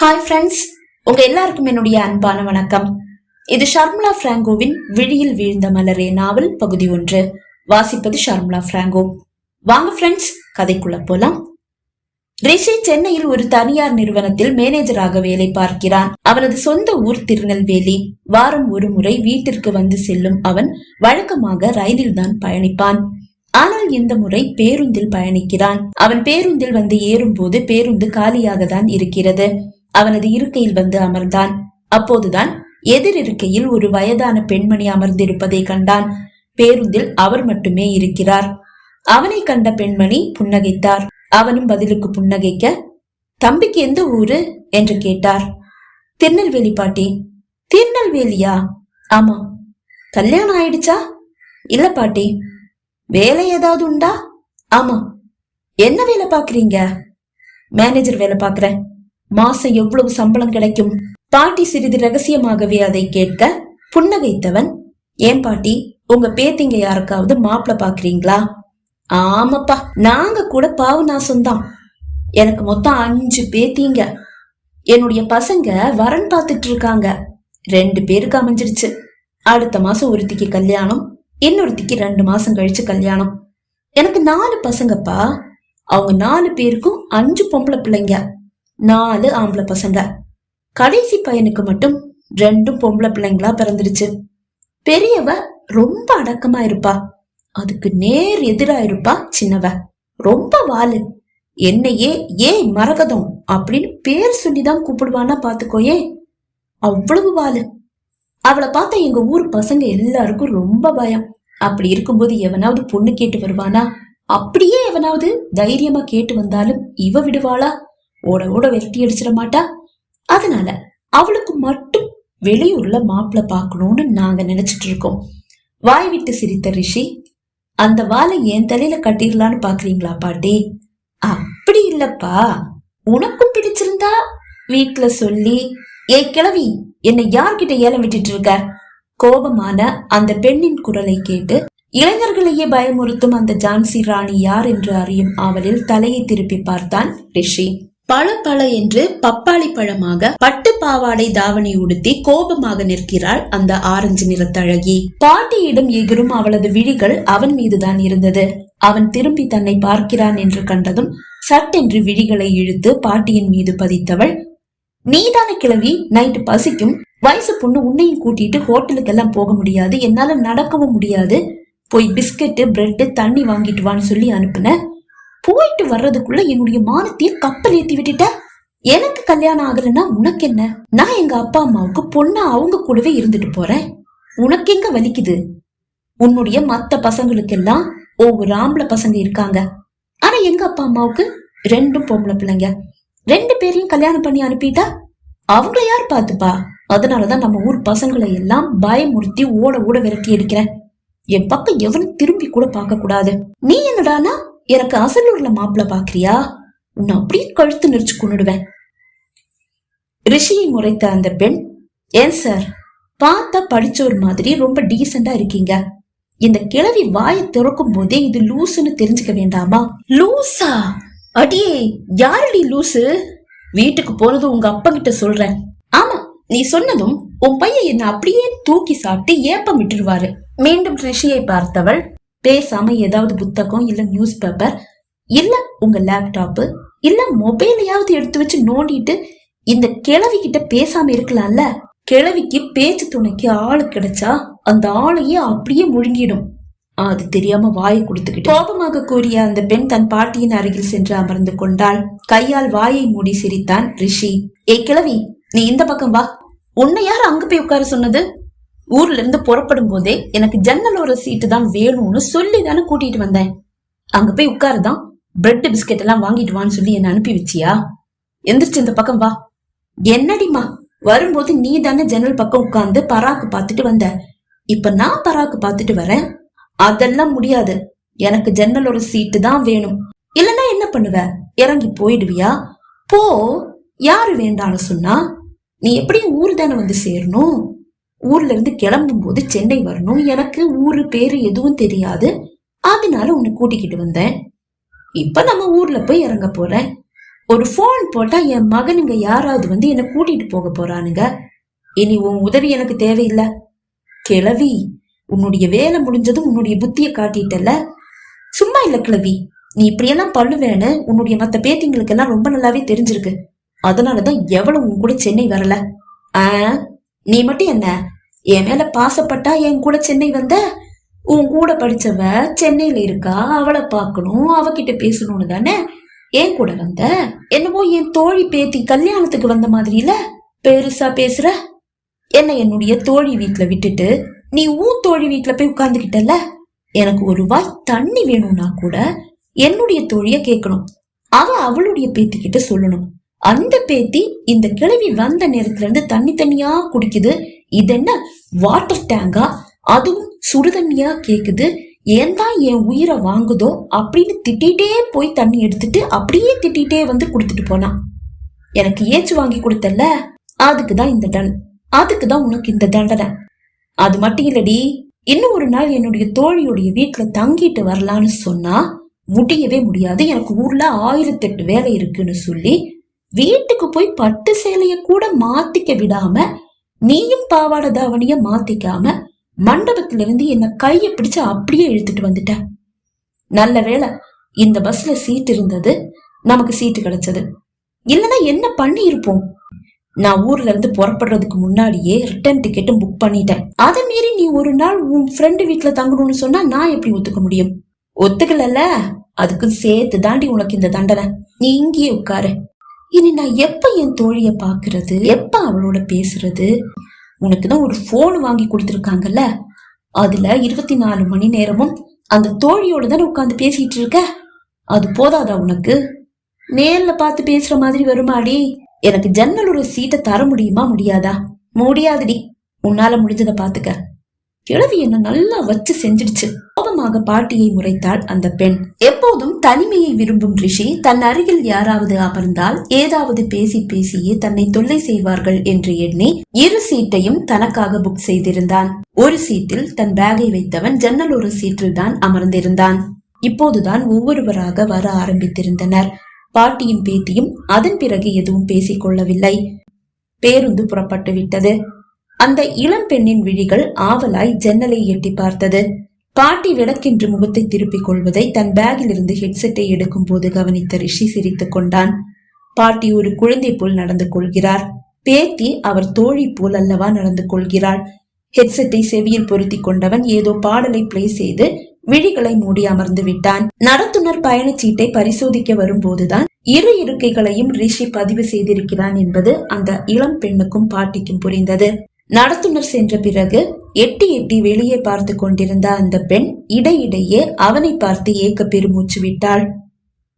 Hi friends உங்க எல்லாருக்கும் என்னுடைய அன்பான வணக்கம். இது ஷர்மிளா பிராங்கோவின் விழியில் வீழ்ந்த மலரே நாவல் பகுதி ஒன்று. வாசிப்பது ஷர்மிளா பிராங்கோ. வாங்க ஃப்ரெண்ட்ஸ் கதைக்குள்ள போலாம். ரிஷி சென்னையில் ஒரு தனியார் நிறுவனத்தில் மேனேஜராக வேலை பார்க்கிறான். அவனது சொந்த ஊர் திருநெல்வேலி. வாரம் ஒரு முறை வீட்டிற்கு வந்து செல்லும் அவன் வழக்கமாக ரயிலில் தான் பயணிப்பான். ஆனால் இந்த முறை பேருந்தில் பயணிக்கிறான். அவன் பேருந்தில் வந்து ஏறும்போது பேருந்து காலியாக தான் இருக்கிறது. அவனது இருக்கையில் வந்து அமர்ந்தான். அப்போதுதான் எதிர் இருக்கையில் ஒரு வயதான பெண்மணி அமர்ந்திருப்பதை கண்டான். பேருந்தில் அவர் மட்டுமே இருக்கிறார். அவனை கண்ட பெண்மணி புன்னகைத்தார். அவனும் பதிலுக்கு புன்னகைக்க தம்பிக்கு எந்த ஊரு? என்று கேட்டார். திருநெல்வேலி பாட்டி. திருநெல்வேலியா? ஆமா. கல்யாணம் ஆயிடுச்சா? இல்ல பாட்டி. வேலை ஏதாவது உண்டா? ஆமா. என்ன வேலை பாக்குறீங்க மேனேஜர் வேலை பாக்குறேன் மாசம் எவ்வளவு சம்பளம் கிடைக்கும்? பாட்டி சிறிது ரகசியமாகவே அதை கேட்க புன்னகைத்தவன் ஏன் பாட்டி உங்க பேத்திங்க யாருக்காவது மாப்பிள்ள பாக்குறீங்களா? ஆமாப்பா நாங்க கூட பாவநாசம் தான் எனக்கு மொத்தம் அஞ்சு பேத்திங்க. என்னுடைய பசங்க வரன் பார்த்துட்டு இருக்காங்க ரெண்டு பேருக்கு அமைஞ்சிருச்சு. அடுத்த மாசம் ஒருத்திக்கு கல்யாணம் இன்னொருத்திக்கு ரெண்டு மாசம் கழிச்சு கல்யாணம். எனக்கு நாலு பசங்கப்பா. அவங்க நாலு பேருக்கும் அஞ்சு பொம்பளை பிள்ளைங்க. நாலு ஆம்பளை பசங்க. கடைசி பையனுக்கு மட்டும் ரெண்டும் பொம்பளை பிள்ளைங்களா பிறந்துடுச்சு. பெரியவ ரொம்ப அடக்கமா இருப்பா. அதுக்கு நேர் எதிரா இருப்பா சின்னவ. ரொம்ப வாலு. என்னையே ஏய் மரகதம் அப்படின்னு பேர் சொல்லிதான் கூப்பிடுவானா பாத்துக்கோயே அவ்வளவு வாலு. அவளை பார்த்தா எங்க ஊர் பசங்க எல்லாருக்கும் ரொம்ப பயம். அப்படி இருக்கும்போது எவனாவது பொண்ணு கேட்டு வருவானா? அப்படியே எவனாவது தைரியமா கேட்டு வந்தாலும் இவ விடுவாளா? ஓட ஓட விரட்டி அடிச்சிட மாட்டா. அதனால அவளுக்கு மட்டும் வெளியூர்ல மாப்பிள்ள பார்க்கணும்னு நாங்க நினைச்சிட்டு இருக்கோம். வாய் விட்டு சிரித்த ரிஷி அந்த வாளை என் தலையில கட்டிடலான்னு பாக்குறீங்களா பாட்டி? அப்படி இல்லப்பா. உனக்கும் பிடிச்சிருந்தா வீட்டுல சொல்லி ஏ கிழவி என்னை யார்கிட்ட ஏலம் விட்டுட்டு இருக்க? கோபமான அந்த பெண்ணின் குரலை கேட்டு இளைஞர்களையே பயமுறுத்தும் அந்த ஜான்சி ராணி யார் என்று அறியும் ஆவலில் தலையை திருப்பி பார்த்தான் ரிஷி. பல பல என்று பப்பாளி பழமாக பட்டு பாவாடை தாவணி உடுத்தி கோபமாக நிற்கிறாள் அந்த ஆரஞ்சு நிறத்தழகி. பாட்டியிடம் எகிரும் அவளது விழிகள் அவன் மீதுதான் இருந்தது. அவன் திரும்பி தன்னை பார்க்கிறான் என்று கண்டதும் சட்டென்று விழிகளை இழுத்து பாட்டியின் மீது பதித்தவள் நீதான கிழவி நைட்டு பசிக்கும். வயசு பொண்ணு உன்னையும் கூட்டிட்டு ஹோட்டலுக்கு எல்லாம் போக முடியாது. என்னால நடக்கவும் முடியாது. போய் பிஸ்கட்டு பிரெட்டு தண்ணி வாங்கிட்டு வான்னு சொல்லி அனுப்புன. போயிட்டு வர்றதுக்குள்ள என்னுடைய மானத்தையும் கப்பல் ஏத்தி விட்டுட்ட. எனக்கு கல்யாணம் ஆகலைன்னா உனக்கு என்ன நான் எங்க அப்பா அம்மாவுக்கு பொண்ணா அவங்க கூடவே இருந்துட்டு போறேன். உனக்கு எங்க வலிக்குது? உன்னுடைய மத்த பசங்களுக்கெல்லாம் ஒவ்வொரு ஆம்பளை பசங்க இருக்காங்க. ஆனா எங்க அப்பா அம்மாவுக்கு ரெண்டும் பொம்பளை பிள்ளைங்க. ரெண்டு பேரையும் கல்யாணம் பண்ணி அனுப்பிட்டா அவங்கள யார் பாத்துப்பா அதனாலதான் நம்ம ஊர் பசங்களை எல்லாம் பயமுறுத்தி ஓட ஓட விரட்டி எடுக்கிறேன் என் பக்கம் எவனும் திரும்பி கூட பார்க்க கூடாது நீ என்னடானா எனக்கு அசலூர்ல மாப்பிள்ள பாக்குறியா? உன்னை அப்படியே கழுத்து நெரிச்சு கொண்டுடுவேன் ரிஷியை முறைத்த அந்த பெண் ஏன் சார் பார்த்தா படிச்சவர் மாதிரி ரொம்ப டீசெண்டா இருக்கீங்க. இந்த கிழவி வாயை திறக்கும் போதே இது லூசுன்னு தெரிஞ்சுக்க வேண்டாமா? லூசா? அடியே யாரடி லூசு? வீட்டுக்கு போனதும் உங்க அப்பா கிட்ட சொல்றேன். ஆமா நீ சொன்னதும் உன் பையன் என்ன அப்படியே தூக்கி சாப்பிட்டு ஏப்பம் விட்டுருவாரு மீண்டும் ரிஷியை பார்த்தவள் பேசாம ஏதாவது புத்தகம் இல்ல நியூஸ் பேப்பர் இல்ல உங்க லேப்டாப்பு இல்ல மொபைலையாவது எடுத்து வச்சு நோண்டிட்டு இந்த கிழவி கிட்ட பேசாம இருக்கலாம்ல? கிழவிக்கு பேச்சு துணைக்கு ஆளு கிடைச்சா அந்த ஆளையே அப்படியே முழுங்கிடும். அது தெரியாம வாயை கொடுத்துக்கிட்டு. கோபமாக கூறிய அந்த பெண் தன் பாட்டியின் அருகில் சென்று அமர்ந்து கொண்டாள். கையால் வாயை மூடி சிரித்தான் ரிஷி. ஏ கிழவி நீ இந்த பக்கம் வா. உன்னை யார் அங்க போய் உட்கார சொன்னது? ஊர்ல இருந்து புறப்படும் போதே எனக்கு ஜன்னலோர சீட்டு தான் வேணும்னு சொல்லி தானே கூட்டிட்டு வந்தேன். அங்க போய் உட்காருதான் பிரெட் பிஸ்கெட் எல்லாம் வாங்கிட்டு வான்னு சொல்லி என்ன அனுப்பி வச்சியா? எந்திரிச்சு இந்த பக்கம் வா. என்னடிமா வரும்போது நீ தானே ஜன்னல் பக்கம் உட்கார்ந்து பராக்கு பார்த்துட்டு வந்த. இப்ப நான் பராக்கு பார்த்துட்டு வரேன். அதெல்லாம் முடியாது. எனக்கு ஜன்னலோட சீட்டு தான் வேணும். இல்லனா என்ன பண்ணுவ? இறங்கி போயிடுவியா? போ யாரு வேண்டான்னு சொன்னா? நீ எப்படியும் ஊர் தானே வந்து சேரணும்? ஊர்ல இருந்து கிளம்பும் போது சென்னை வரணும். எனக்கு ஊரு பேரு எதுவும் தெரியாது. அதனால உன்னை கூட்டிக்கிட்டு வந்தேன். இப்ப நம்ம ஊர்ல போய் இறங்க போறேன் ஒரு போன் போட்டா என் மகனுங்க யாராவது வந்து என்ன கூட்டிட்டு போக போறானுங்க. இனி உன் உதவி எனக்கு தேவையில்லை. கிழவி உன்னுடைய வேலை முடிஞ்சதும் உன்னுடைய புத்திய காட்டிட்டல சும்மா இல்ல கிழவி நீ இப்படியெல்லாம் பண்ணுவேன்னு உன்னுடைய மத்த பேத்திங்களுக்கெல்லாம் ரொம்ப நல்லாவே தெரிஞ்சிருக்கு. அதனாலதான் எவ்வளவு உன் கூட சென்னை வரல. ஆ? நீ மட்டும் என்ன? என் மேல பாசப்பட்டா என் கூட சென்னை வந்த? உன் கூட படிச்சவ சென்னையில இருக்கா? அவளை பார்க்கணும் அவகிட்ட பேசணும்னு தானே? ஏன் கூட வந்த? என்னமோ என் தோழி பேத்தி கல்யாணத்துக்கு வந்த மாதிரி இல்ல பெருசா பேசுற? என்ன என்னுடைய தோழி வீட்டுல விட்டுட்டு நீ ஊன் தோழி வீட்டுல போய் உட்கார்ந்துகிட்டல எனக்கு ஒரு வாய் தண்ணி வேணும்னா கூட என்னுடைய தோழிய கேட்கணும். அவ அவளுடைய பேத்திக்கிட்ட சொல்லணும். அந்த பேத்தி இந்த கிழவி வந்த நேரத்துல இருந்து தண்ணி தண்ணியா குடிக்குது. இது என்ன? வாட்டர் டேங்கா அதுவும் சுடு தண்ணியா கேக்குது. ஏன் தான் என் உயிரை வாங்குதோ அப்படின்னு திட்டிகிட்டே போய் தண்ணி எடுத்துட்டு அப்படியே திட்டிகிட்டே வந்து கொடுத்துட்டு போனான் எனக்கு ஏச்சு வாங்கி கொடுத்தல்ல? அதுக்கு தான் இந்த டன் அதுக்கு தான் உனக்கு இந்த தண்டனை. அது மட்டும் இல்லடி. இன்னும் ஒரு நாள் என்னுடைய தோழியுடைய வீட்டுல தங்கிட்டு வரலான்னு சொன்னா முடியவே முடியாது. எனக்கு ஊர்ல ஆயிரத்தெட்டு வேலை இருக்குன்னு சொல்லி வீட்டுக்கு போய் பட்டு சேலைய கூட மாத்திக்க விடாம நீயும் பாவாடை தாவணிய மாத்திக்காம மண்டபத்துல இருந்து என்ன கைய பிடிச்சு அப்படியே இழுத்துட்டு வந்துட்ட. நல்ல வேளை இந்த பஸ்ல சீட் இருந்தது நமக்கு சீட்டு கிடைச்சது. இல்லனா என்ன பண்ணி இருப்போம் நான் ஊர்ல இருந்து புறப்படுறதுக்கு முன்னாடியே ரிட்டர்ன் டிக்கெட்டும் புக் பண்ணிட்டேன். அதை மீறி நீ ஒரு நாள் உன் ஃப்ரெண்டு வீட்டுல தங்கணும்னு சொன்னா நான் எப்படி ஒத்துக்க முடியும்? ஒத்துக்கலல்ல? அதுக்கு சேர்த்து தாண்டி உனக்கு இந்த தண்டனை. நீ இங்கேயே உட்காரு. இனி நான் எப்ப என் தோழிய பாக்குறது எப்ப அவளோட பேசுறது? உனக்கு தான் ஒரு போன் வாங்கி கொடுத்துருக்காங்கல்ல? அதுல இருபத்தி நாலு மணி நேரமும் அந்த தோழியோட தானே உட்காந்து பேசிட்டு இருக்க? அது போதாதா உனக்கு? நேர்ல பார்த்து பேசுற மாதிரி வருமாடி? எனக்கு ஜன்னல் ஒரு சீட்டை தர முடியுமா முடியாதா? முடியாதுடி. உன்னால முடிஞ்சதை பாத்துக்க கிழவி என்ன நல்லா வச்சு செஞ்சிடுச்சு. கோபமாக பாட்டியை முறைத்தாள் அந்த பெண். எப்போதும் தனிமையை விரும்பும் ரிஷி தன் அருகில் யாராவது அமர்ந்தால் ஏதாவது பேசி பேசியே தன்னை தொல்லை செய்வார்கள் என்று எண்ணி இரு சீட்டையும் தனக்காக புக் செய்திருந்தான். ஒரு சீட்டில் தன் பேகை வைத்தவன் ஜன்னல் ஒரு சீட்டில் தான் அமர்ந்திருந்தான். இப்போதுதான் ஒவ்வொருவராக வர ஆரம்பித்திருந்தனர். பாட்டியும் பேத்தியும் அதன் பிறகு எதுவும் பேசிக் கொள்ளவில்லை. பேருந்து புறப்பட்டு விட்டது அந்த இளம் பெண்ணின் விழிகள் ஆவலாய் ஜன்னலை எட்டி பார்த்தது. பாட்டி விளக்கென்று முகத்தை திருப்பிக் கொள்வதை தன் பேக்கில் இருந்து ஹெட்செட்டை எடுக்கும் போது கவனித்த ரிஷி சிரித்துக் கொண்டான். பாட்டி ஒரு குழந்தை போல் நடந்து கொள்கிறார். பேத்தி அவர் தோழி போல் அல்லவா நடந்து கொள்கிறாள். ஹெட்செட்டை செவியில் பொருத்தி கொண்டவன் ஏதோ பாடலை பிளே செய்து விழிகளை மூடி அமர்ந்து விட்டான். நடத்துனர் பயணச்சீட்டை பரிசோதிக்க வரும்போதுதான் இரு இருக்கைகளையும் ரிஷி பதிவு செய்திருக்கிறான் என்பது அந்த இளம் பெண்ணுக்கும் பாட்டிக்கும் புரிந்தது. நடத்துனர் சென்ற பிறகு எட்டி எட்டி வெளியே பார்த்து கொண்டிருந்த அந்த பெண் இடையிடையே அவனை பார்த்து ஏக்க பெருமூச்சு விட்டாள்.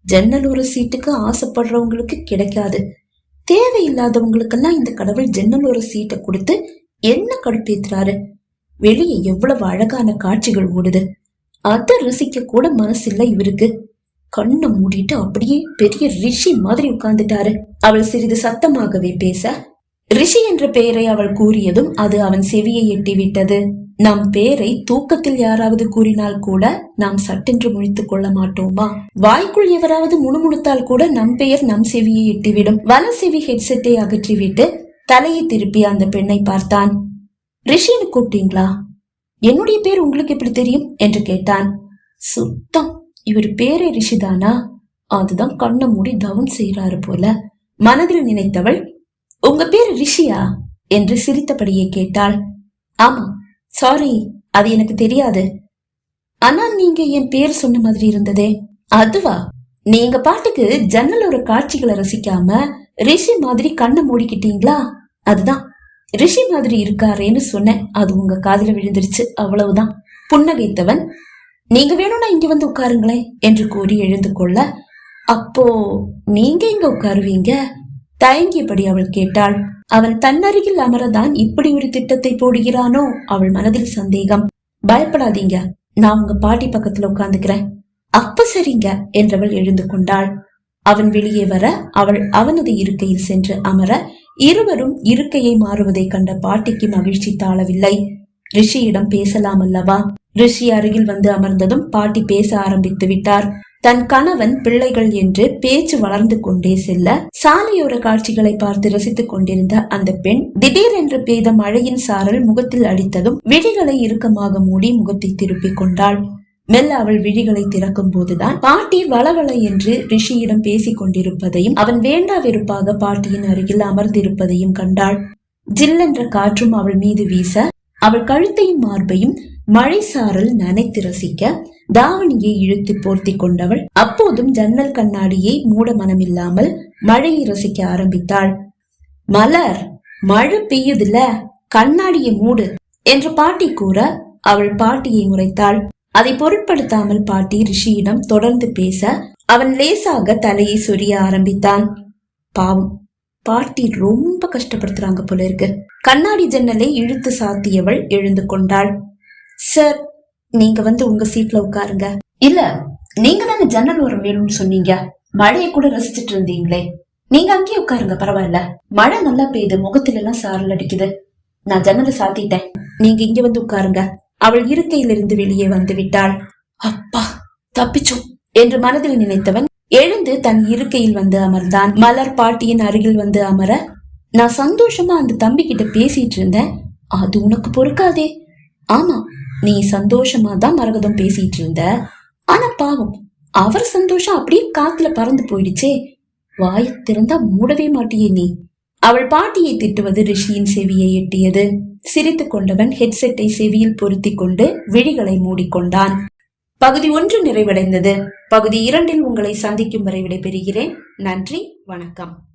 ஜன்னல் ஒரு சீட்டுக்கு ஆசைப்படுறவங்களுக்கு கிடைக்காது. தேவையில்லாதவங்களுக்கெல்லாம் இந்த கடவுள் ஜன்னல் ஒரு சீட்டை கொடுத்து என்ன கடுப்பேத்துறாரு? வெளியே எவ்வளவு அழகான காட்சிகள் ஓடுது. அதை ரசிக்க கூட மனசில்ல இவருக்கு. கண்ணை மூடிட்டு அப்படியே பெரிய ரிஷி மாதிரி உட்கார்ந்துட்டாரு. அவள் சிறிது சத்தமாகவே பேச ரிஷி என்ற பெயரை அவள் கூறியதும் அது அவன் செவியை எட்டிவிட்டது. நம் பேரை தூக்கத்தில் யாராவது கூறினால் கூட நாம் சட்டென்று முழித்துக் கொள்ள மாட்டோமா? வாய்க்குள் எவராவது முணுமுணுத்தால் கூட நம் பெயர் நம் செவியை எட்டிவிடும். வல செவி ஹெட்செட்டை அகற்றிவிட்டு தலையை திருப்பி அந்த பெண்ணை பார்த்தான். ரிஷின்னு கூப்பிட்டீங்களா? என்னுடைய பேர் உங்களுக்கு எப்படி தெரியும்? என்று கேட்டான். சுத்தம். இவர் பேரே ரிஷிதானா? அதுதான் கண்ணை மூடி தவம் செய்யறாரு போல. மனதில் நினைத்தவள் உங்க பேர் ரிஷியா? என்று சிரித்தபடியே கேட்டாள். ஆமா சாரி அது எனக்கு தெரியாது. ஆனா நீங்க என் பேர் சொன்ன மாதிரி இருந்ததே. அதுவா? நீங்க பாட்டுக்கு ஜன்னலோர காட்சிகளை ரசிக்காம ரிஷி மாதிரி கண்ணை மூடிக்கிட்டீங்களா? அதுதான். ரிஷி மாதிரி இருக்காரேன்னு சொன்னேன். அது உங்க காதில விழுந்துருச்சு. அவ்வளவுதான். புன்னகைத்தவன். நீங்க வேணும்னா இங்க வந்து உட்காருங்களேன் என்று கூறி எழுந்து கொள்ள. அப்போ நீங்க இங்க உட்காருவீங்க? தயங்கியபடி அவள் கேட்டாள். அவன் தன்னருகில் அமரதான் இப்படி ஒரு திட்டத்தை போடுகிறானோ? அவள் மனதில் சந்தேகம். பயப்படாதீங்க. நான் உங்க பாட்டி பக்கத்துல உட்காந்துக்கிறேன் அப்ப சரிங்க என்றவள் எழுந்து கொண்டாள். அவன் வெளியே வர அவள் அவனது இருக்கையில் சென்று அமர இருவரும் இருக்கையை மாறுவதை கண்ட பாட்டிக்கு மகிழ்ச்சி தாழவில்லை. ரிஷியிடம் பேசலாம் அல்லவா? ரிஷி அருகில் வந்து அமர்ந்ததும் பாட்டி பேச ஆரம்பித்து விட்டார். தன் கணவன் பிள்ளைகள் என்று பேச்சு வளர்ந்து கொண்டே செல்ல சாலையோர காட்சிகளை பார்த்து ரசித்துக் கொண்டிருந்த அந்த பெண் திடீரென்று பெய்த மழையின் சாரல் முகத்தில் அடித்ததும் விழிகளை இறுக்கமாக மூடி முகத்தை திருப்பிக் கொண்டாள். மெல்ல அவள் விழிகளை திறக்கும் போதுதான் பாட்டி வளவள என்று ரிஷியிடம் பேசிக் கொண்டிருப்பதையும் அவன் வேண்டா வெறுப்பாக பாட்டியின் அருகில் அமர்ந்திருப்பதையும் கண்டாள். ஜில்லென்ற காற்றும் அவள் மீது வீச அவள் கழுத்தையும் மார்பையும் மழை சாரல் நனைத்து ரசிக்க தாவணியை இழுத்து போர்த்தி கொண்டவள் அப்போதும் ஜன்னல் கண்ணாடியை மூட மனமில்லாமல் மழையை ரசிக்க ஆரம்பித்தாள். மலர் மழை பெய்யுதுல கண்ணாடியை மூடு என்று பாட்டி கூற அவள் பாட்டியை முறைத்தாள். அதை பொருட்படுத்தாமல் பாட்டி ரிஷியிடம் தொடர்ந்து பேச அவன் லேசாக தலையை சொரிய ஆரம்பித்தான். பாவம் பாட்டி ரொம்ப கஷ்டப்படுத்துறாங்க போல இருக்கு. கண்ணாடி ஜன்னலை இழுத்து சாத்தியவள் எழுந்து கொண்டாள். சார் நீங்க வந்து உங்க சீட்ல உட்காருங்க. இல்ல நீங்க தானே ஜன்னல் ஓரம் வேணும்னு சொன்னீங்க. மழையை கூட ரசிச்சிட்டு இருந்தீங்களே. நீங்க அங்கேயே உட்காருங்க பரவாயில்ல. மழை நல்லா பெய்யுது முகத்துல எல்லாம் சாரல் அடிக்குது. நான் ஜன்னலை சாத்திட்டேன். நீங்க இங்க வந்து உட்காருங்க. அவள் இருக்கையிலிருந்து வெளியே வந்து விட்டாள். அப்பா தப்பிச்சோம். என்று மனதில் நினைத்தவன் எழுந்து தன் இருக்கையில் வந்து அமர்ந்தான். மலர் பாட்டியின் அருகில் வந்து அமர நான் சந்தோஷமா அந்த தம்பி கிட்ட பேசிட்டு இருந்தேன். அது உனக்கு பொறுக்காதே. ஆமா நீ சந்தோஷமா தான் மரகதம் பேசிட்டு இருந்த. ஆனா பாவம் அவர் சந்தோஷம் அப்படியே காத்துல பறந்து போயிடுச்சே. வாய திறந்தா மூடவே மாட்டியே நீ. அவள் பாட்டியை திட்டுவது ரிஷியின் செவியை எட்டியது. சிரித்து கொண்டவன் ஹெட்செட்டை செவியில் பொருத்திக் கொண்டு விழிகளை மூடிக்கொண்டான். பகுதி ஒன்று நிறைவடைந்தது. பகுதி இரண்டில் உங்களை சந்திக்கும் வரை விடைபெறுகிறேன். நன்றி வணக்கம்.